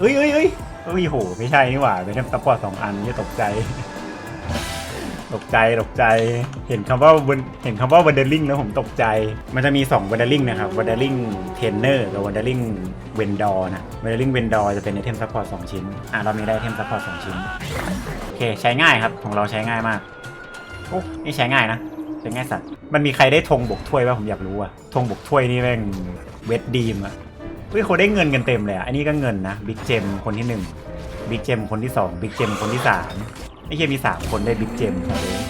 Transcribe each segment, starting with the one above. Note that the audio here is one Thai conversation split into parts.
เอ้ยเอ้ยเอ้ยเอ้ยโห ไม่ใช่นี่หว่าเป็นแค่ซัพพอร์ตสองอันนี่ตกใจ ตกใจ ตกใจ เห็นคำว่าเห็นคำว่าวันเดอร์ลิงแล้วผมตกใจ มันจะมี2วันเดอร์ลิงนะครับวันเดอร์ลิงเทนเนอร์กับวันเดอร์ลิงเวนดอร์นะวันเดอร์ลิงเวนดอร์จะเป็นไอเทมซัพพอร์ตสองชิ้น อะเรามีได้ไอเทมซัพพอร์ตสองชิ้น โอเค ใช้ง่ายครับ ของเราใช้ง่ายมาก โอ้นี่ใช้ง่ายนะใช้ง่ายสัตว์ มันมีใครได้ธงบกถ้วยป่ะผมอยากรู้อะธงบกถ้วยนี่แม่งเวดดีมอะ เฮ้ยเขาได้เงินกันเต็มเลยอะอันนี้ก็เงินนะบิ๊กเจมคนที่หนึ่งบิ๊กเจมคนที่สองบิ๊กเจมคนที่สามไอ้เหี้ยมีสามคนได้บิ๊กเจมครับเลย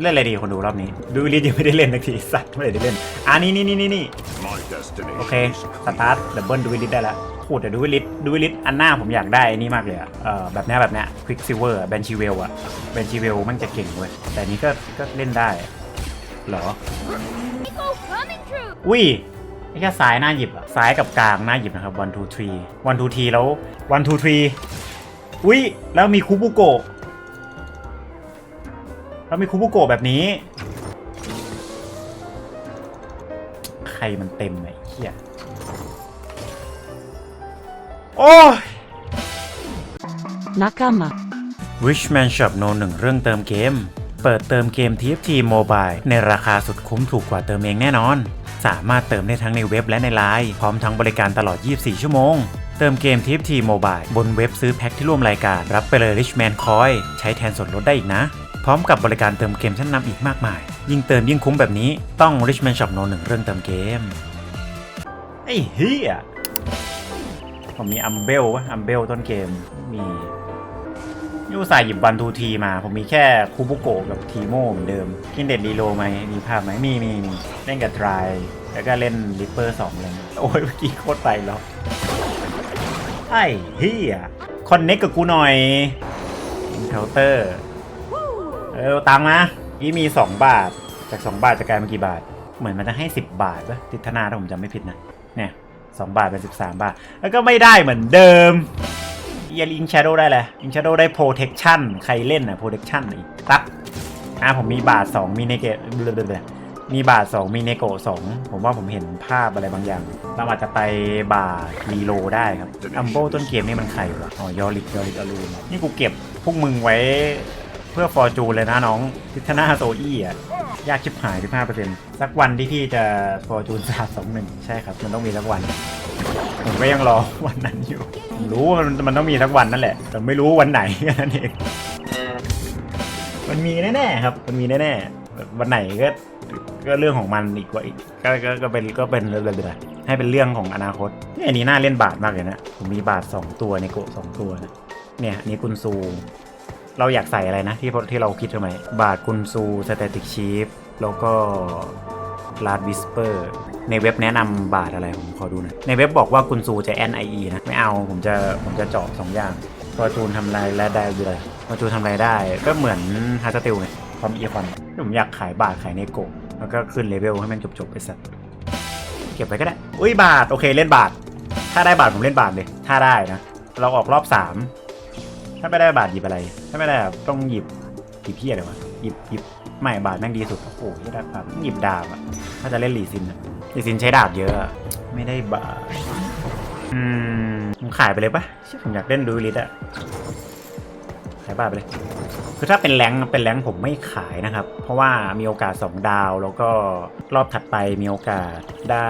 เล่นอะไรดีคนดูรอบนี้ ดูลิสยังไม่ได้เล่นนาทีสัตว์ไม่ได้เล่นอ่านี่นี่นี่นี่นี่ My destination โอเค is สตาร์ทดับเบิลดูวิลิตได้แล้วพูดแต่ดูวิลิตดูวิลิตอันหน้าผมอยากได้อันนี้มากเลยอะเออแบบเนี้ยแบบเนี้ยควิกซิเวอร์แบนชิเวลอะแบนชิเวลมันจะเก่งเว้ยแต่อันนี้ก็ก็เล่นได้อะเหรอ People coming through. อุ้ย ไม่แค่ซ้ายหน้าหยิบอะซ้ายกับกลางหน้าหยิบนะครับ one two three one two three แล้ว one two three อุ้ยแล้วมีคูบุโกะแล้วมีคูบุโกะแบบนี้ ใครมันเต็มไอ้เหี้ยโอ้ย Nakama. Richman Shop No 1เรื่องเติมเกม เปิดเติมเกม TFT Mobile ในราคาสุดคุ้มถูกกว่าเติมเองแน่นอน สามารถเติมได้ทั้งในเว็บและในไลน์พร้อมทั้งบริการตลอด 24 ชั่วโมง เติมเกม TFT Mobile บนเว็บซื้อแพ็คที่ร่วมรายการ รับไปเลย Richman Coin ใช้แทนส่วนลดได้อีกนะ พร้อมกับบริการเติมเกมชั้นนำอีกมากมาย ยิ่งเติมยิ่งคุ้มแบบนี้ต้อง Richman Shop No 1เรื่องเติมเกมไอ้เฮียผมมีอัมเบลวะอัมเบลต้นเกมมี ยูสายหยิบวันทูทีมา ผมมีแค่คูบุโกะกับทีโมเหมือนเดิม กินเด็ดรีโลไหมมีภาพไหมมีมีมีเล่นกับทรายแล้วก็เล่นริปเปอร์สองเลยโอ้ยเมื่อกี้โคตรไปแล้ว ไอ้เฮียคอนเน็กกับกูหน่อยเคาน์เตอร์เออตังนะนี่มี 2 บาท จาก 2 บาทจะกลายเป็นกี่บาท เหมือนมันจะให้ 10 บาทปะติดธนาถ้าผมจำไม่ผิดนะ เนี่ย2บาทเป็น 13 บาท แล้วก็ไม่ได้เหมือนเดิม เอียลิงชโดได้เลยลิงชโดได้ protection ใครเล่นอะ protection อีกตักอะผมมีบาท2มีเนเกมีบาท2มีเนโก2ผมว่าผมเห็นภาพอะไรบางอย่างเราอาจจะไปบาทรีโลได้ครับอัมโบต้นเกมนี่มันใครวะอ๋อยอริกยอริกอลูนนี่กูเก็บพวกมึงไว้เพื่อฟอร์จูเลยนะน้องทิทนาโซอี้อะยากชิบหาย15%สักวันที่พี่จะฟอร์จูนสาสองหนึ่งใช่ครับ มันต้องมีสักวัน ผมก็ยังรอวันนั้นอยู่ผมรู้ว่ามันมันต้องมีสักวันนั่นแหละ แต่ไม่รู้วันไหนแค่นั้นเองมันมีแน่ๆครับ มันมีแน่ๆวันไหนก็ก็เรื่องของมันอีกว่าอีกก็ก็ก็เป็นก็เป็นเรื่อยๆให้เป็นเรื่องของอนาคตเนี่ยอันนี้น่าเล่นบาทมากเลยนะผมมีบาท2ตัวในโกะสองตัวนะเนี่ยอันนี้กุนซู เราอยากใส่อะไรนะที่ที่เราคิดทำไมบาทกุนซูสเตติกชีฟแล้วก็ ลาดวิสเปอร์ในเว็บแนะนำบาทอะไรผมขอดูหน่อยในเว็บบอกว่ากุนซูจะ NIE นะ ไม่เอาผมจะผมจะจาะสองอย่างฟอจูนทำลายและได้อยู่เลยฟอจูนทำลายได้ ก็เหมือนฮาร์สติลไงความอีคอนผมอยากขายบาทขายในโกแล้วก็ขึ้นเลเวลให้มันจบๆไปสัตว์เก็บไว้ก็ได้ อุ้ยบาทโอเคเล่นบาท ถ้าได้บาทผมเล่นบาทเลย ถ้าได้นะ เราออกรอบสามถ้าไม่ได้บาทหยิบอะไร ถ้าไม่ได้ต้องหยิบหยิบเพี้ยอะไรวะหยิบหยิบ ไม่บาทแม่งดีสุด โอ้โหไม่ได้บาทหยิบดาบอะถ้าจะเล่นลีซินอะลีซินใช้ดาบเยอะ ไม่ได้บาทอืมผมขายไปเลยปะเชื่อผมอยากเล่นดูลิตอะขายบาทไปเลย คือถ้าเป็นแรงเป็นแรงผมไม่ขายนะครับ เพราะว่ามีโอกาส 2 ดาวแล้วก็รอบถัดไปมีโอกาสได้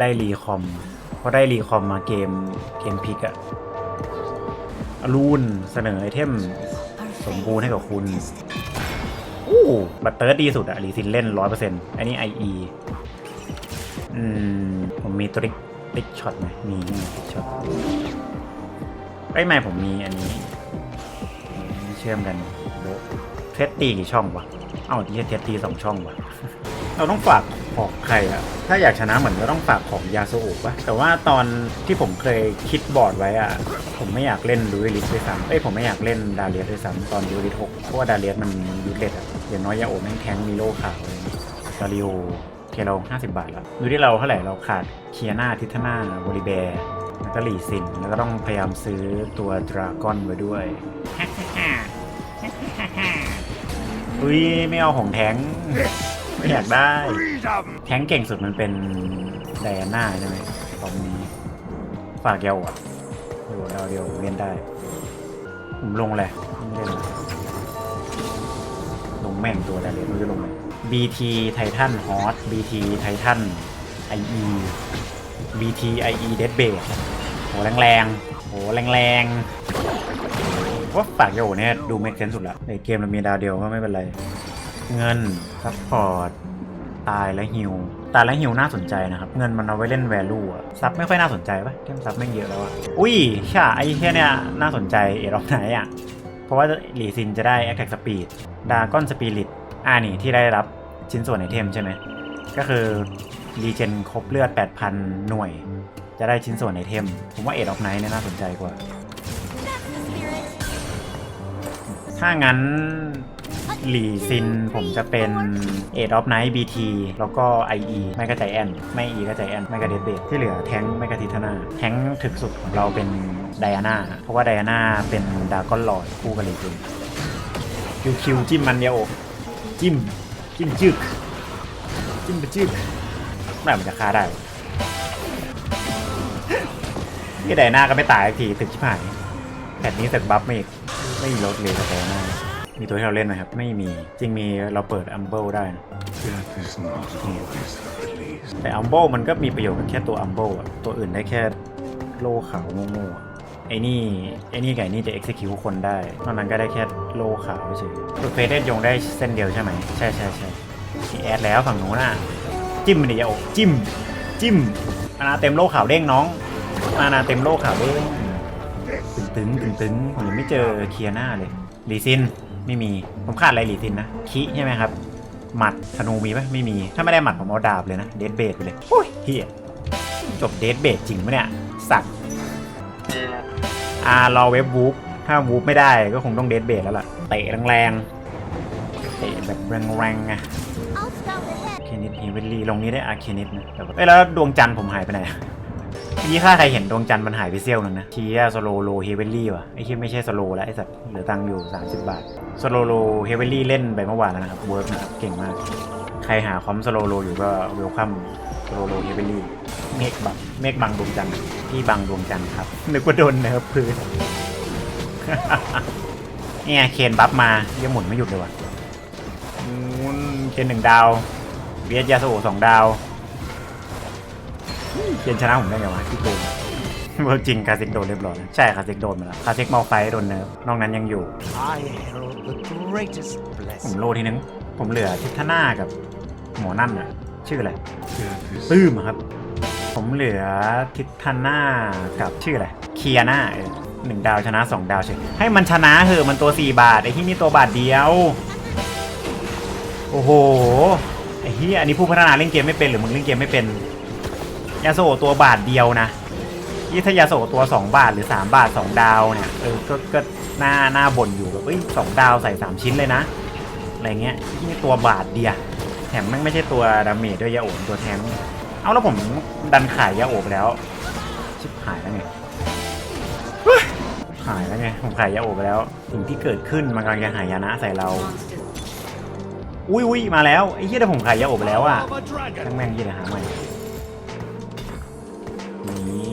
ได้รีคอมเพราะได้รีคอมมาเกมเกมพิกอะรูนเสนอไอเทมสมบูรณ์ให้กับคุณ อู้บัตเตอร์ดีสุดอะรีซินเล่นร้อยเปอร์เซ็นต์อันนี้ IE อืม ผมมีตริกตริกช็อตไหมมีนี่ตริกช็อตไอ้ยไม่ผมมีอันนี้ เชื่อมกันโบะเทสตีกี่ช่องวะ เอ้าที่เทสตีสองช่องวะเราต้องฝากของใครอะถ้าอยากชนะเหมือนเราต้องฝากของยาโซโอะปะแต่ว่าตอนที่ผมเคยคิดบอร์ดไว้อะผมไม่อยากเล่นดูริสด้วยซ้ำเอ้ยผมไม่อยากเล่นดาเลียสด้วยซ้ำตอนดูริสหกเพราะว่าดาเลียสมันยูเลตอะ อย่างน้อยยาโอแม่งแทงมีโลขาวเลยดาริโอโอเคเรา50 บาทแล้วดูที่เราเท่าไหร่เราขาดเคียนาทิทนาบริแบร์แล้วก็หลีซินแล้วก็ต้องพยายามซื้อตัวดราก้อนไว้ด้วยอุ้ยไม่เอาของแทงไม่อยากได้ แทงเก่งสุดมันเป็นไดอาน่าใช่ไหมตอนนี้ฝากยาวอะโอ้ดาวเดียวผมเล่นได้ ผมลงเลยไม่เล่นละ งแม่งตัวอะไรเลยไม่รู้จะลงเลย BT Titan Hot BT Titan IE BT IE Dead Base โหแรงๆโหแรงๆว่าปากโยเนี่ยดูเมกเซนสุดละในเกมเรามีดาวเดียวก็ไม่เป็นไร เงินซัพพอร์ตตายและฮิวตายและฮิวน่าสนใจนะครับ เงินมันเอาไว้เล่นแวลูอะซับไม่ค่อยน่าสนใจปะเกมซับไม่เยอะแล้วอะอุ้ยใช่ไอ้แค่เนี้ยน่าสนใจเอรอบไหนอะเพราะว่าหลีซินจะได้ Attack Speed ด ดาก้อนสปิริตอ่านี่ที่ได้รับชิ้นส่วนไอเทมใช่ไหม ก็คือรีเจนครบเลือด 8,000 หน่วย จะได้ชิ้นส่วนไอเทม ผมว่าเอ of อ i ไน h t เนี่ยน่าสนใจกว่า ถ้างั้นหลีซินผมจะเป็นเอ of อ i ไน h t BT แล้วก็ IE ไม่ก็ใจายแอน ไม่ E ก็ใจายแอน ไม่ก็เดดเบที่เหลือแทงไม่ก็ทิทนา แทงถึกสุดของเราเป็นไดอาน่าเพราะว่าไดอาน่าเป็นดากอนหลอดคู่กับหลีซิน คิวคิวจิ้มมันเดียวจิ้มจิ้มจึกจิ้มไปจึกเมื่อไหร่มันจะฆ่าได้วะนี่ไดอาน่าก็ไม่ตายสักทีตึกชิบหายแผ่นนี้ตึกบัฟไม่อีกไม่มีรถเลยสแตนหน้ามีตัวที่เราเล่นไหมครับ ไม่มีจริงมีเราเปิดอัมเบิลได้นะแต่อัมเบิลมันก็มีประโยชน์กับแค่ตัวอัมเบิลอะตัวอื่นได้แค่โล่ขาวโง่ๆ ไอ้นี่ไอ้นี่ไก่นี่จะ execute คนได้นอกนั้นก็ได้แค่โล่ขาวเฉยตัวเฟสได้ยงได้เส้นเดียวใช่ไหมใช่ใช่ใช่มีแอดแล้วฝั่งนู้นน่ะ จิ้มมันเดิอย่าอกจิ้ม จิ้มอาณาเต็มโล่ขาวเด้งน้องอาณาเต็มโล่ขาวเด้งตึงตึงตึงตึงผมยังไม่เจอเคลียร์หน้าเลยลีซินไม่มีผมขาดอะไรลีซินนะคิใช่ไหมครับหมัดธนูมีไหมไม่มี ถ้าไม่ได้หมัดผมเอาดาบเลยนะเดดเบดไปเลยโอ้ยเฮียจบเดดเบดจริงปะเนี่ยสัตว์ อ่ารอเว็บวูฟถ้าวูฟไม่ได้ก็คงต้องเดดเบดแล้วล่ะเตะแรงๆเตะแบบแรงๆไง I'll stop the head. เคนิตเฮเวนลีลงนี้ได้อาเคนิตนะแต่ว่าเอ้แล้วดวงจันทร์ผมหายไปไหนอะเมื่อกี้ถ้าใครเห็นดวงจันทร์มันหายไปเซี่ยวนึงนะทีอะสโลโลเฮเวนลี่ว่ะไอ้ที่ไม่ใช่สโลแล้วไอ้สัตว์เหลือตังค์อยู่ 30 บาทสโลโลเฮเวนลี่เล่นไปเมื่อวานแล้วนะครับเวิร์กนะครับเก่งมาก ใครหาคอมสโลโลอยู่ก็เวลคัมสโลโลเฮเวนลี่ เมฆบังเมฆบังดวงจันทร์ที่บังดวงจันทร์ครับ นึกว่าโดนเนิร์ฟพื้น เนี่ยเคนบัฟมาเยี่ยหมุนไม่หยุดเลยว่ะอืมเคนหนึ่งดาวเบียสยาโซสองดาวเคนชนะผมได้ไงวะที่โกงเวิร์กจริงคาซิกโดนเรียบร้อยใช่คาซิกโดนมาแล้วคาซิกมอลไฟโดนเนิร์ฟนอกนั้นยังอยู่ I herald the greatest ผม blessing. โลทีนึง ผมเหลือทิทนากับหมอนั่นอะชื่ออะไร Death is ปื้มอะครับ ผมเหลือทิทาน่ากับชื่ออะไรเคียน่าเออหนึ่งดาวชนะสองดาวเฉยให้มันชนะเหอะมันตัว4บาทไอ้ที่นี่ตัวบาทเดียว โอ้โหไอ้ที่อันนี้ผู้พัฒนาเล่นเกมไม่เป็นหรือมึงเล่นเกมไม่เป็นยาโซตัวบาทเดียวนะยี่ถ้ายาโซตัว 2 บาทหรือ 3 บาท 2 ดาวเนี่ยเออก็ก็หน้าหน้าบ่นอยู่แบบเอ้ยสองดาวใส่ 3 ชิ้นเลยนะอะไรเงี้ยที่นี่ตัวบาทเดียวแถมแม่งไม่ใช่ตัวดาเมจด้วยยาโอบตัวแทง เอาแล้วผมดันขายยาโอบแล้ว ชิบหายแล้วไงหายแล้วไงผมขายยาโอบไปแล้ว สิ่งที่เกิดขึ้นมันกำลังจะหายานะใส่เรา อุ้ยอุ้ยมาแล้วไอ้เหี้ยแต่ผมขายยาโอบไปแล้วอะทั้งแม่งยี่เลยหาใหม่นี้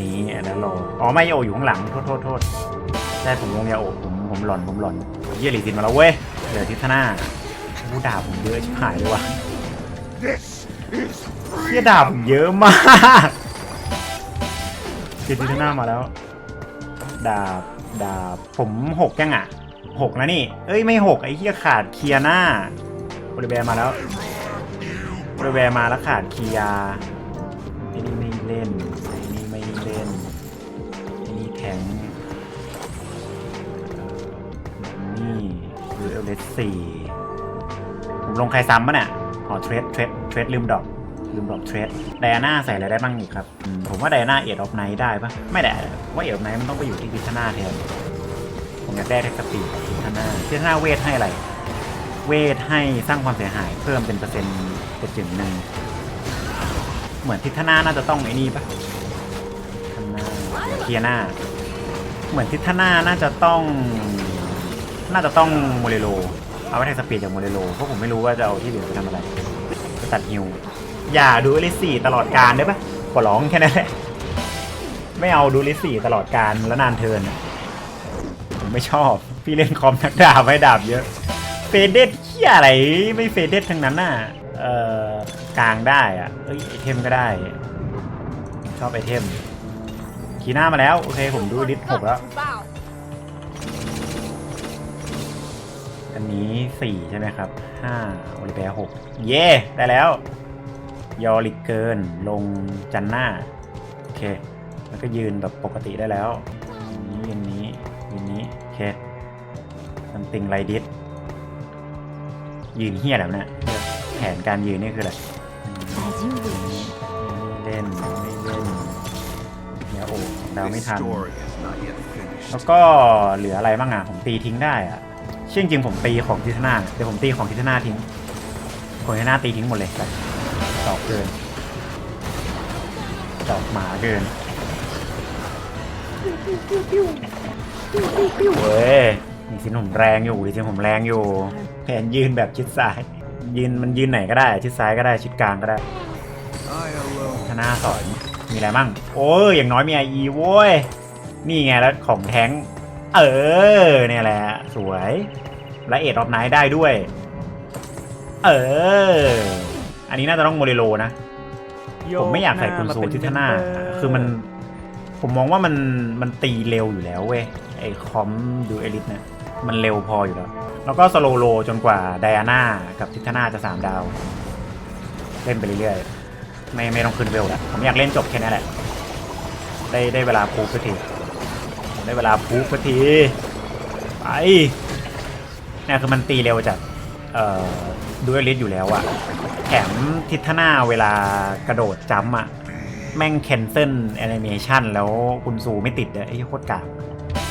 นี้แล้วรออ๋อไม่ยาโอบอยู่ข้างหลังโทษโทษโทษใช่ผมลงยาโอบผมผมหลอนผมหลอนเยี่ยหลีซินมาแล้วเว้ยเหลือทิศหน้าผู้ด่าผมเยอะชิบหายเลยว่ะ เฮียดาบผมเยอะมากเจติทนามาแล้ว ดาบ ดาบ ผมหกยังอะหกนะนี่ เอ้ยไม่หกไอ้เฮียขาดเคียร์หน้าบริแบมาแล้วบริแบมาแล้วขาดเคียร์ไอ้นี่ไม่เล่นไอ้นี่ไม่เล่นไอ้นี่แทงนี่ดูเอลเลสสี่ผมลงใครซ้ำปะเนี่ย อ๋อเทรดเทรดเทรดลืมดอกลืมดอกเทรดไดอาน่าใส่อะไรได้บ้างอีกครับ ผมว่าไดอาน่าเอ็ดออฟไนท์ได้ปะไม่ได้ว่าเอ็ดออฟไนท์มันต้องไปอยู่ที่พิชนาแทนผมอยากได้เทคสปีดพิชนาพิชนาเวทให้อะไร เวทให้สร้างความเสียหายเพิ่มเป็นเปอร์เซ็นต์เป็นจึงหนึ่งเหมือนทิทนาน่าจะต้องไอ้นี่ปะทิทนาเคียนาเหมือนทิทนาน่าจะต้อง น่าจะต้องโมเรโล เอาไว้แทนสปีดจากโมเดโลเพราะผมไม่รู้ว่าจะเอาที่เหลือไปทำอะไรจะตัดฮิวอย่าดูลิสี่ตลอดการได้ปะขอร้องแค่นั้นแหละไม่เอาดูลิสสี่ตลอดการแล้วนานเทินผมไม่ชอบ พี่เล่นคอมนักดาบไม่ดาบเยอะเฟเดตเที่ยอะไรไม่เฟเดตทั้งนั้นน่ะเอ่อกลางได้อะเอ้ยไอเทมก็ได้ ชอบไอเทม ขีหน้ามาแล้ว โอเคผมดูลิสหกแล้ว นี้สี่ใช่ไหมครับห้าโอลิเปียหกเย่ได้แล้ว ยอริกเกินลงจันหน้า โอเค แล้วก็ยืนแบบปกติได้แล้วนี้ยืนนี้ยืนนี้ โอเคซัมติงไรดิสยืนเฮี้ยแบบเนี้ยแผนการยืนนี่คืออะไรเล่นไม่เล่นเดี๋ยวโอ้ดาวไม่ทัน แล้วก็เหลืออะไรบ้างอะ ผมตีทิ้งได้อะ เชื่อจริงผมตีของทิศนาเดี๋ยวผมตีของทิศนาทิ้งของทิศนาตีทิ้งหมดเลยไปดอกเกินดอกหมาเกินเว้ยนี่สินผมแรงอยู่ดิสิผมแรงอยู่แผนยืนแบบชิดซ้าย ยืนมันยืนไหนก็ได้ ชิดซ้ายก็ได้ชิดกลางก็ได้ I alone ธนาสอนมีอะไรบ้างโอ้ยอย่างน้อยมีไออีโว้ยนี่ไงแล้วของแท้ง เออเนี่ยแหละ สวย และเอ็ดออฟไนท์ได้ด้วย เออ อันนี้น่าจะต้องโมเรโลนะ ผมไม่อยากใส่กุนซูที่ท่าหน้า คือมัน ผมมองว่ามันมันตีเร็วอยู่แล้วเว้ย ไอคอมดูเอลิทเนี่ยมันเร็วพออยู่แล้ว แล้วก็สโลโลจนกว่าไดอาน่ากับทิทนาจะสามดาว เล่นไปเรื่อยๆ ไม่ไม่ต้องขึ้นเวลแล้วผมอยากเล่นจบแค่นี้แหละ ได้ได้เวลาพูฟสักทีได้เวลาพูฟสักทีไป เนี่ยคือมันตีเร็วจากเอ่อดูเอลิสอยู่แล้วอะแถมทิศหน้าเวลากระโดดจัมอะแม่งแคนเซิลแอนิเมชันแล้วคุณซูไม่ติดเลยไอ้โคตรกาก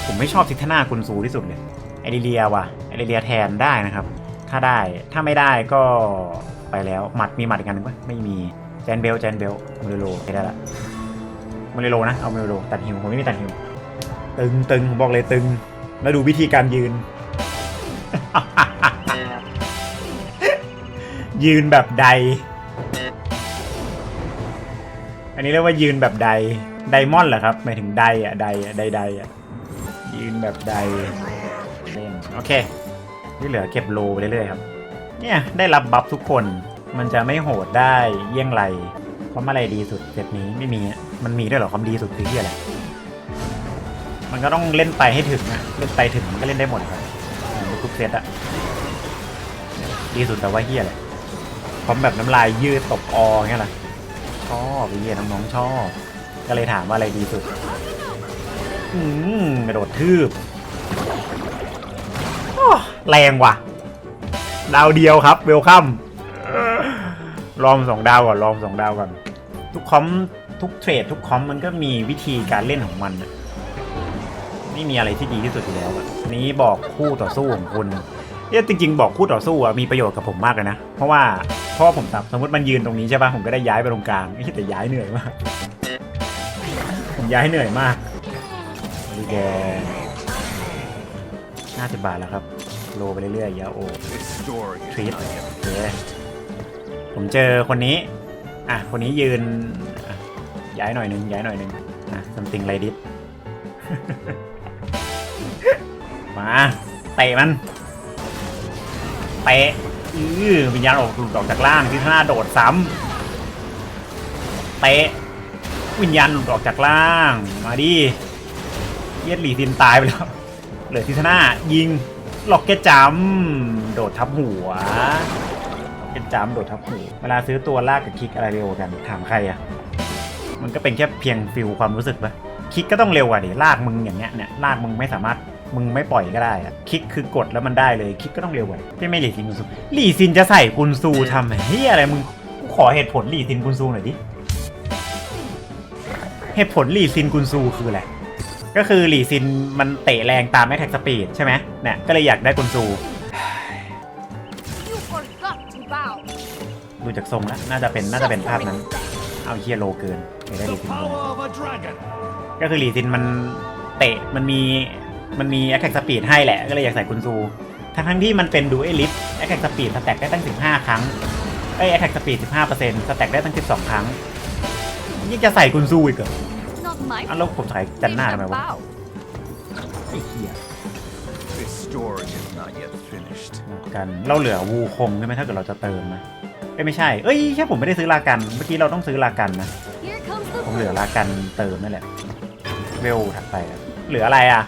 ผมไม่ชอบทิศหน้าคุณซูที่สุดเลยไอริเลียว่ะไอริเลียแทนได้นะครับ ถ้าได้ถ้าไม่ได้ก็ไปแล้วหมัดมีหมัดอีกอันหนึงปะไม่มีแจนเบลแจนเบลมูเรโลไม่ได้ละมูเรโลนะเอามูเรโลตัดฮิวผมไม่มีตัดฮิวตึงตึงบอกเลยตึง แล้วดูวิธีการยืน ยืนแบบใด อันนี้เรียกว่ายืนแบบใด ไดมอนด์เหรอครับหมายถึงใดอะใดอะใดใดอะยืนแบบใดเล่นโอเค ที่เหลือเก็บโลไปเรื่อยๆครับ เนี่ยได้รับบัฟทุกคน มันจะไม่โหดได้เยี่ยงไร เพราะอะไรดีสุดเซตนี้ไม่มี มันมีด้วยเหรอความดีสุดคือที่อะไร มันก็ต้องเล่นไปให้ถึงอะเล่นไปถึงมันก็เล่นได้หมดครับมุกเซตอะดีสุดแต่ว่าเฮียแหละพร้อมแบบน้ำลายยืดตบอเงี้ยแหละชอบเฮียน้องๆชอบ ก็เลยถามว่าอะไรดีสุด อืมกระโดดทืบโอ้แรงว่ะ ดาวเดียวครับเวลคัมลองสองดาวก่อนลองสองดาวก่อนทุกคอมทุกเทรดทุกคอมมันก็มีวิธีการเล่นของมันอะ ไม่มีอะไรที่ดีที่สุดอยู่แล้วนี้บอกคู่ต่อสู้ของคุณเนี่ยจริง ๆ บอกคู่ต่อสู้อะมีประโยชน์กับผมมากเลยนะ เพราะว่าเพราะว่าผมตับสมมติมันยืนตรงนี้ใช่ป่ะผมก็ได้ย้ายไปตรงกลางไอ้แต่ย้ายเหนื่อยมากผมย้ายเหนื่อยมากดีแกห้าสิบบาทแล้วครับ โลไปเรื่อยๆยาโอ This story is Treat. not yet โอเคผมเจอคนนี้ อะ คนนี้ยืนย้ายหน่อยหนึงย้ายหน่อยหนึงอะ something like this มาเตะมันเตะอือวิญญาณออกหลุดออกจากล่างที่หน้าโดดซ้ำเตะวิญญาณหลุดออกจากล่าง มาดิเยียดหลีซินตายไปแล้วเหลือทิศนายิงล็อกเก็ตจัมโดดทับหัวล็อกเก็ตจัมโดดทับหัวเวลาซื้อตัวลากกับคลิกอะไรเร็วกันถามใครอะมันก็เป็นแค่เพียงฟิลความรู้สึกปะคลิกก็ต้องเร็วกว่าดิลากมึงอย่างเงี้ยเนี่ยลากมึงไม่สามารถ มึงไม่ปล่อยก็ได้อะคลิกคือกดแล้วมันได้เลยคลิกก็ต้องเร็วกว่าพี่ไม่หลีซินกุนซูหลีซินจะใส่กุนซูทำไมเฮียอะไรมึงกูขอเหตุผลหลีซินกุนซูหน่อยดิเหตุผลหลีซินกุนซูคืออะไรก็คือหลีซินมันเตะแรงตามแอคแท็กสปีดใช่ไหมเนี่ยก็เลยอยากได้กุนซู You forgot to bow. ดูจากทรงแล้วน่าจะเป็นน่าจะเป็นภาพนั้น เอาเฮียโลเกินไม่ได้หลีซินโล of a dragon. ก็คือหลีซินมันเตะมันมี มันมีแอคแท็กสปีดให้แหละ ก็เลยอยากใส่กุนซู ทั้งทั้งๆที่มันเป็นดูเอลิฟแอคแท็กสปีดสแต็กได้ตั้ง 15 ครั้งเอ้ยแอคแท็กสปีด15%สแต็กได้ตั้ง 12 ครั้งยังจะใส่กุนซูอีกเหรอ Not my อ้าวแล้วผมใส่จันหน้าทำไม They've วะ bowed. ไอ้เหี้ย This story is not yet finished. กันเราเหลือวูคงใช่ไหมถ้าเกิดเราจะเติมนะเอ้ยไม่ใช่ เอ้ยแค่ผมไม่ได้ซื้อลากัน เมื่อกี้เราต้องซื้อลากันนะ Here comes the ผมเหลือลากันเติมนั่นแหละ เวลถัดไปอะเหลืออะไรอะ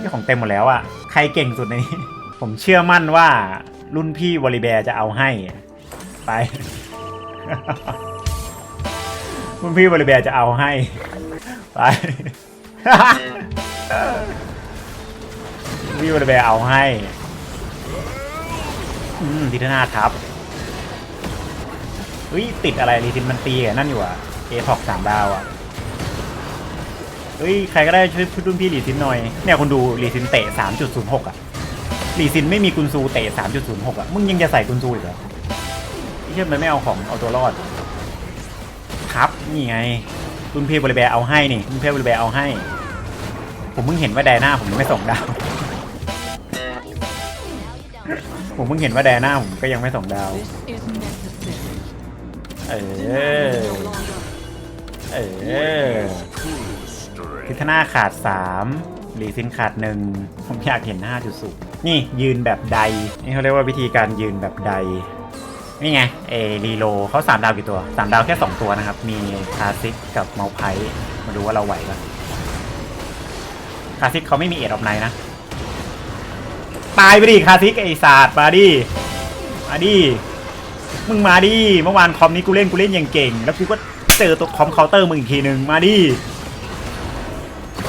นี่ของเต็มหมดแล้วอะใครเก่งสุดในนี้ ผมเชื่อมั่นว่ารุ่นพี่วอลลีแบร์จะเอาให้ ไป รุ่นพี่วอลลีแบร์จะเอาให้ ไป พี่วอลลีแบร์เอาให้อืมทิทนาทับเฮ้ยติดอะไรรีทินมันตีกับนั่นอยู่อะเอท็อกสามดาวอะ เฮ้ยใครก็ได้ช่วยรุ่นพี่ลีซินหน่อยเนี่ยคุณดูลีซินเตะ 3.06 อะลีซินไม่มีกุนซูเตะ 3.06 อะ มึงยังจะใส่กุนซูอีกเหรอไอ้เชื่อมันไม่เอาของเอาตัวรอด ครับนี่ไงรุ่นพี่บริแบรเอาให้นี่รุ่นพี่บริแบรเอาให้ ผมเพิ่งเห็นว่าไดนาผมยังไม่ส่งดาวผมเพิ่งเห็นว่าไดนาผมก็ยังไม่ส่งดาวเออเออ พิธนาขาด3หรีซินขาดหนึ่งผมอยากเห็น5.0นี่ยืนแบบใด นี่เขาเรียกว่าวิธีการยืนแบบใด นี่ไงเอรีโลเขา3 ดาวกี่ตัว 3 ดาวแค่ 2 ตัวนะครับ มีคาซิกกับเมาไพมาดูว่าเราไหวปะคาซิกเขาไม่มีเอ็ดออฟไนนะ ตายไปดิคาซิกไอศาสตร์มาดิ มาดิ มึงมาดิ เมื่อวานคอมนี้กูเล่นกูเล่นอย่างเก่ง แล้วกูก็เจอตัวคอมเคาน์เตอร์มึงอีกทีหนึ่งมาดิ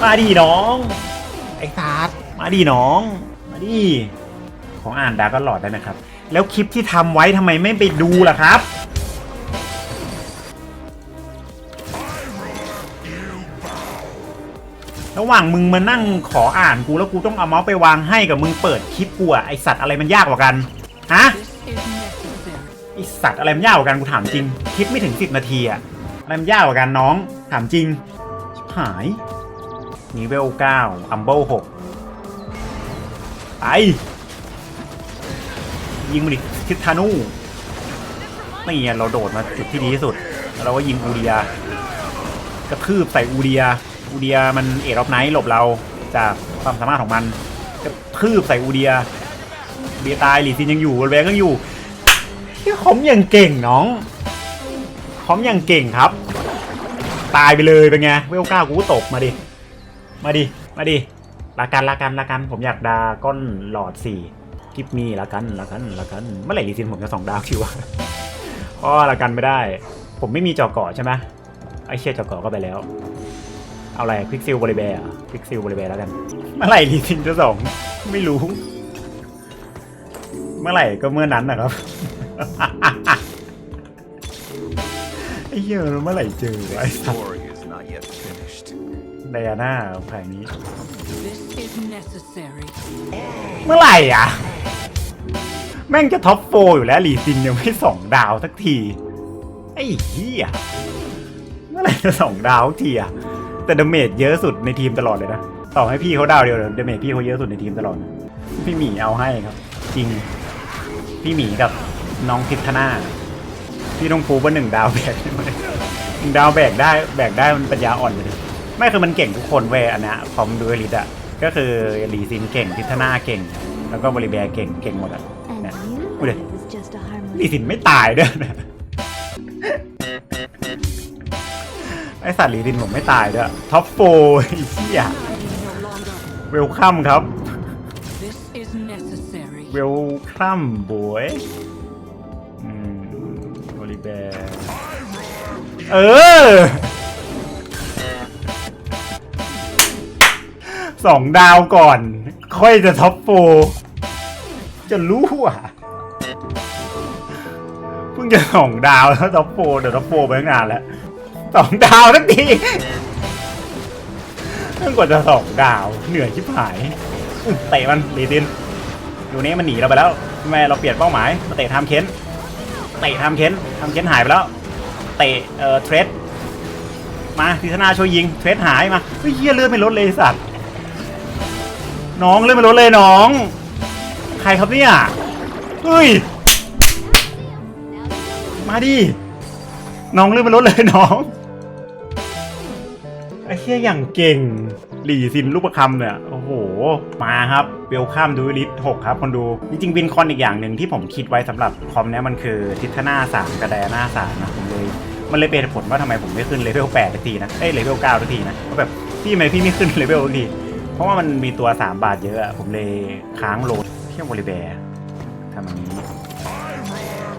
มาดิน้อง ไอ้ซาดมาดิน้อง มาดิของอ่านดาก็หลอดได้นะครับ แล้วคลิปที่ทำไว้ทำไมไม่ไปดูล่ะครับ ระหว่างมึงมานั่งขออ่านกูแล้วกูต้องเอาเมาส์ไปวางให้กับมึงเปิดคลิปกูอะไอสัตว์อะไรมันยากกว่ากัน ฮะ This is necessary. ไอสัตว์อะไรมันยากกว่ากันกูถามจริง คลิปไม่ถึงสิบนาทีอะอะไรมันยากกว่ากันน้อง ถามจริง ชิบหาย นีเวลเก้าอัมเบิลหกไป ยิงมันดิทิทานูนี่ไงเราโดดมาจุดที่ดีที่สุด เราก็ยิงอูเดียกระทืบใส่อูเดียอูเดียมันเอรอบไนท์หลบเราจากความสามารถของมันกระทืบใส่อูเดียอูเดียตายหลีซินยังอยู่แวงก็อยู่ที่คอมยังเก่งน้องคอมยังเก่งครับ ตายไปเลยเป็นไงเวลเก้ากูก็ตกมาดิ มาดิ มาดิละกันละกันละกัน ผมอยากดาก้อนหลอดสี่กิฟมีละกันละกันละกัน เมื่อไหร่ลีซินผมจะสองดาวคิวะเพราะว่าละกันไม่ได้ ผมไม่มีจอเกาะใช่ไหมไอเชี่ยจอเกาะก็ไปแล้ว เอาอะไรควิกซิลบริแบร์ควิกซิลบริแบร์แล้วกัน เมื่อไหร่ลีซินจะสอง ไม่รู้ เมื่อไหร่ก็เมื่อนั้นนะครับไอ้เหี้ยเมื่อไหร่เจอไอ้ This สั ไดอาน่าแผงนี้ This is necessary. เมื่อไหร่อะ แม่งจะท็อปโฟอยู่แล้วลีซินยังไม่สองดาวสักที ไอ้เหี้ยเมื่อไหร่จะสองดาวสักทีอะ แต่ดาเมจเยอะสุดในทีมตลอดเลยนะ ต่อให้พี่เขาดาวเดียวเลยดาเมจพี่เขาเยอะสุดในทีมตลอดนะพี่หมีเอาให้ครับ จริง พี่หมีกับน้องพิทนาพี่ต้องปูว่าหนึ่งดาวแบกได้ไหมหนึ่งดาวแบกได้ แบกได้มันปัญญาอ่อนเลย ไม่คือมันเก่งทุกคนเว้ยอันเนี้ยคอมดูเอลิตอะก็คือลีซินเก่งพิทนาเก่ง แล้วก็บริแบร์เก่งเก่งหมดอะ And Yeah. you Ui thought đây. it was just a harmless ลีซินไม่ตายด้วยนะไอสัตว์ลีซินผมไม่ตายด้วยท็อปโฟไอ้เหี้ย No longer. เวลคัมครับ This is necessary. เวลคัมบวยอืมโอลิแบร์เออ สองดาวก่อน ค่อยจะท็อปโฟจะรู้อะเพิ่งจะสองดาวแล้วท็อปโฟเดี๋ยวท็อปโฟไปตั้งนานแล้วสองดาวทันทีเพิ่งกว่าจะสองดาวเหนื่อยชิบหายเตะมันลีดินดูนี้มันหนีเราไปแล้วทำไมเราเปลี่ยนเป้าหมายมาเตะทำเค้นเตะทำเค้นทำเค้นหายไปแล้ว เตะเอ่อเทรดมาทิศนาช่วยยิงเทรดหายมาเฮ้ยเหี้ยเลือดไม่ลดเลยสัตว์ น้องเลือดไม่ลดเลยน้อง ใครครับเนี่ยเฮ้ย มาดิ น้องเลือดไม่ลดเลยน้อง ไอ้เชี่ยอย่างเก่ง หลี่ซินลูกประคำเนี่ย โอ้โห มาครับเวลข้ามดูลิทหกครับคนดู จริงๆวินคอนอีกอย่างหนึ่งที่ผมคิดไว้สำหรับคอมเนี้ยมันคือทิทนาสามกระแดหน้าสามนะผมเลย มันเลยเป็นเหตุผลว่าทำไมผมไม่ขึ้นเลเวลแปดทีนะ เอ้ยเลเวลเก้าทีนะเพราะแบบพี่ทำไมพี่ไม่ขึ้นเลเวลที ราะว่ามันมีตัว 3 บาทเยอะอะ ผมเลยค้างโหลดเที่ยวบริแบร์ทำอันนี้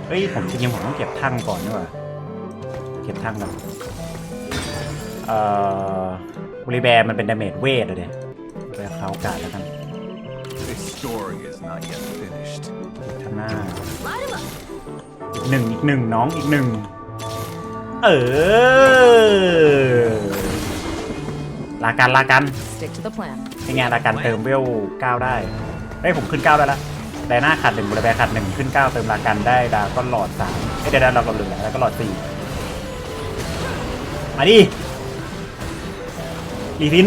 เฮ้ย ผมจริงๆผมต้องเก็บทั่งก่อนด้วยว่ะเก็บทั่งก่อนเอ่อบริแบร์มันเป็นดาเมจเวทอะเดี๋ยวไปเข้าการแล้วกัน This story is not yet finished. ทำหน้า Light him up. อีกหนึ่งอีกหนึ่งน้องอีกหนึ่งเออลากันลากัน Stick to the plan. เป็นไงลากันเติมเวลเก้าได้เฮ้ยผมขึ้นเก้าได้ละไดหน้าขาดหนึ่งบริแบขาดหนึ่งขึ้นเก้าเติมลากันได้ดาก็หลอดสามเอ้เดี๋ยวๆเราก็เหลือแล้วก็หลอดสี่มาดิลีฟิน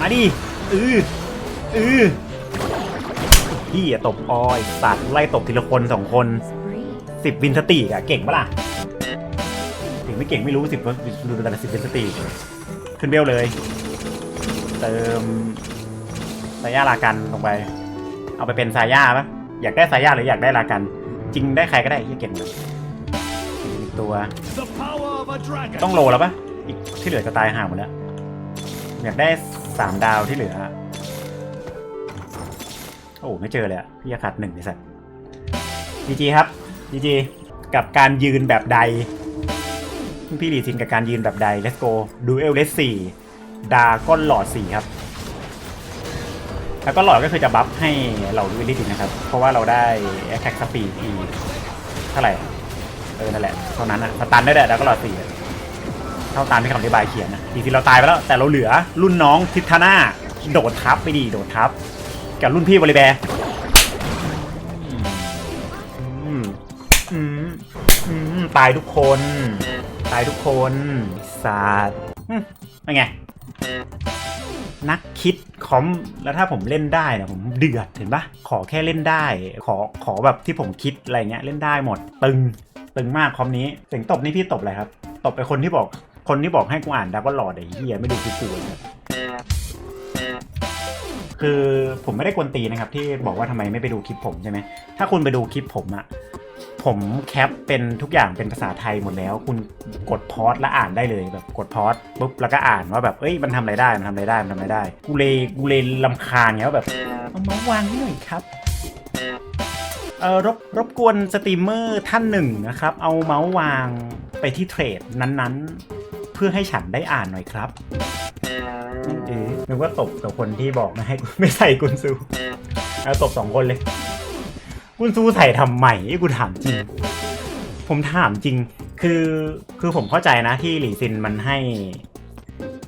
มาดิอืออือพี่อะตบออยสัตว์ไล่ตบทีละคนสองคนสิบวินสตีกอะเก่งปะล่ะเก่งไม่เก่งไม่รู้สิบดูแต่ละสิบวินสตีขึ้นเบลเลย เติมสายาลากันลงไป เอาไปเป็นสายาปะอยากได้สายาหรืออยากได้ลากัน จริงได้ใครก็ได้ที่เก่งเลยอีกตัว ต้องโลแล้วปะอีกที่เหลือจะตายห่าหมดแล้ว อยากได้สามดาวที่เหลือ โอ้ไม่เจอเลยอะพี่จะขาดหนึ่งไอ้สัตว์จีจีครับจีจีกับการยืนแบบใด พี่หลีจินกับการยืนแบบใด let's go ดูเอลเลสสี่ ดาก้อนหลอดสี่ครับแล้วก็หลอดก็คือจะบัฟให้เราดูเอลิตินะครับ เพราะว่าเราได้ attack speed อีกเท่าไหร่เออนั่นแหละเท่านั้นอะสตันได้แหละดาก้อนหลอดสี่เท่าตามที่คำอธิบายเขียนนะจริงๆเราตายไปแล้ว แต่เราเหลือรุ่นน้องทิทาน่าโดดทับไปดีโดดทับ กับรุ่นพี่บริแบร์ตายทุกคน ตายทุกคนศาสตร์เป็นไง นักคิดคอมแล้วถ้าผมเล่นได้นะผมเดือดเห็นปะขอแค่เล่นได้ ขอขอแบบที่ผมคิดอะไรเงี้ยเล่นได้หมด ตึงตึงมากคอมนี้เสียงตบนี่พี่ตบอะไรครับ ตบไปคนที่บอกคนที่บอกให้กูอ่านดับก็หลอดไอ้เหี้ยไม่ดูกูกูเลยคือผมไม่ได้กวนตีนนะครับ ที่บอกว่าทำไมไม่ไปดูคลิปผมใช่ไหมถ้าคุณไปดูคลิปผมอะ ผมแคปเป็นทุกอย่างเป็นภาษาไทยหมดแล้ว คุณกดพอสแล้วอ่านได้เลยแบบกดพอสปุ๊บแล้วก็อ่านว่าแบบเอ้ยมันทำอะไรได้มันทำอะไรได้มันทำอะไรได้ กูเลยกูเลยลำคาญเงี้ยว่าแบบเอาเมาส์วางให้หน่อยครับเออรบรบกวนสตรีมเมอร์ท่านหนึ่งนะครับ เอาเมาส์วางไปที่เทรดนั้นๆ เพื่อให้ฉันได้อ่านหน่อยครับเอ๊ะนึกว่าตบกับคนที่บอกไม่ให้ไม่ใส่กุนซูแล้วตบสองคนเลย กุณซูใส่ทำใหม่กูถามจริง ผมถามจริง คือคือผมเข้าใจนะที่หลีซินมันให้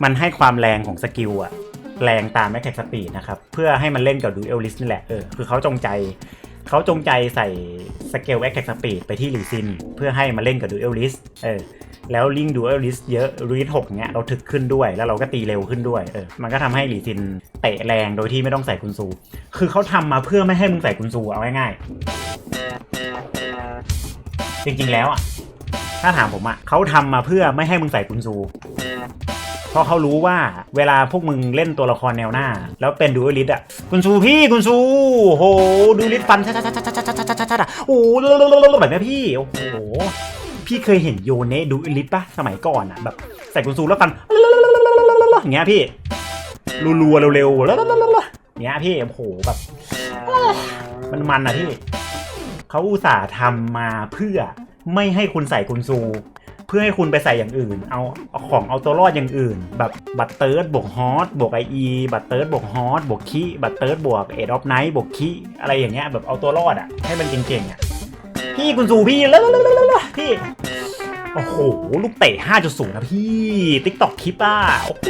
มันให้ความแรงของสกิลอะแรงตามแมคแท็กสปีดนะครับ เพื่อให้มันเล่นกับดูเอลลิสนี่แหละเออคือเขาจงใจ เขาจงใจใส่สเกลแอคแท็กสปีดไปที่ลีซิน เพื่อให้มาเล่นกับดูเอลลิสเออแล้วลิงดูเอลลิสเยอะรีดหกเนี้ยเราถึกขึ้นด้วยแล้วเราก็ตีเร็วขึ้นด้วยเออมันก็ทำให้หลีซินเตะแรงโดยที่ไม่ต้องใส่กุนซู คือเขาทำมาเพื่อไม่ให้มึงใส่กุนซูเอาง่ายๆจริงๆแล้วอะถ้าถามผมอะเขาทำมาเพื่อไม่ให้มึงใส่กุนซู ราะเขารู้ว่าเวลาพวกมึงเล่นตัวละครแนวหน้า แล้วเป็นดูลิทอะคุณซูพี่คุณซูโหดูลิทฟันชัดชัดชัดชัดชัดชัดชัดโอ้แบบนี้พี่โอ้โหพี่เคยเห็นโยเนะดูลิทปะสมัยก่อนอะแบบใส่คุณซูแล้วฟันอย่างเงี้ยพี่รัวๆเร็วๆแล้วเนี้ยพี่โอ้โหแบบมันมันอะพี่เขาอุตส่าห์ทำมาเพื่อไม่ให้คุณใส่คุณซู เพื่อให้คุณไปใส่อย่างอื่น เอาเอาของเอาตัวรอดอย่างอื่น แบบบัตเติร์ดบวกฮอตบวกไอเอบัตเติร์ดบวกฮอตบวกคีบัตเติร์ดบวกเอ็ดออฟไนท์บวกคีอะไรอย่างเงี้ยแบบเอาตัวรอดอะให้มันเก่งๆอะพี่กุนซูพี่แล้วพี่โอ้โหลูกเตะ5.0นะพี่ติ๊กต็อกคลิปอะโอ้โห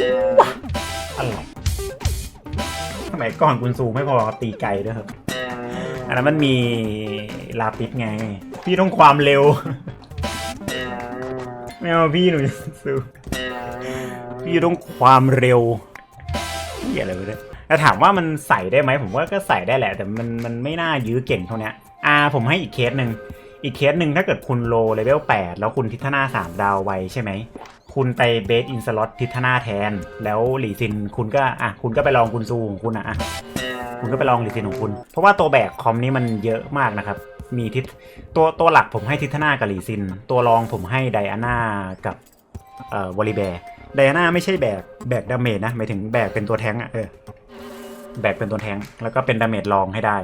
อะไรสมัยก่อนกุนซูไม่พอตีไกลด้วยครับอันนั้นมันมีลาปิดไง พี่ต้องความเร็ว ไม่เอาพี่หนูจะซูพี่ต้องความเร็วพี่อะไรวะเลยแต่ถามว่ามันใส่ได้ไหมผมว่าก็ใส่ได้แหละ แต่มันมันไม่น่ายื้อเก่งเท่านี้อ่า ผมให้อีกเคสหนึ่งอีกเคสหนึ่งถ้าเกิดคุณโลเลเวล8 แล้วคุณทิศนา3ดาวไวใช่ไหม คุณไปเบสอินสล็อตทิทนาแทน แล้วหลีซินคุณก็อะคุณก็ไปลองคุณซูของคุณอะอะคุณก็ไปลองหลีซินของคุณ เพราะว่าตัวแบกคอมนี้มันเยอะมากนะครับ มีทิศตัวตัวหลักผมให้ทิทนากับลีซิน ตัวรองผมให้ไดอาน่ากับเอ่อวอลิแบร์ไดอาน่าไม่ใช่แบกแบกดาเมจนะหมายถึงแบกเป็นตัวแทงอะเออแบกเป็นตัวแทงแล้วก็เป็นดาเมจรองให้ได้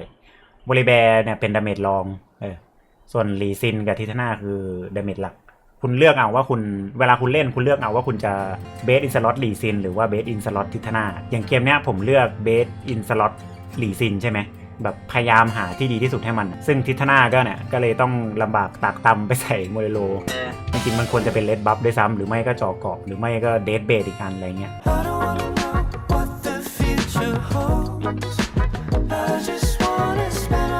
วอลิแบร์เนี่ยเป็นดาเมจรองเออส่วนลีซินกับทิทนาคือดาเมจหลัก คุณเลือกเอาว่าคุณเวลาคุณเล่นคุณเลือกเอาว่าคุณจะเบสอินสล็อตลีซินหรือว่าเบสอินสล็อตทิทนาอย่างเกมเนี้ยผมเลือกเบสอินสล็อตลีซินใช่ไหม แบบพยายามหาที่ดีที่สุดให้มัน ซึ่งทิทนาก็เนี่ยก็เลยต้องลำบากตากตำไปใส่โมเดโล จริงๆมันควรจะเป็นเลดบัฟด้วยซ้ำหรือไม่ก็จอเกาะหรือไม่ก็เดดเบสอีกอันอะไรเงี้ย I don't wanna know what the future holds.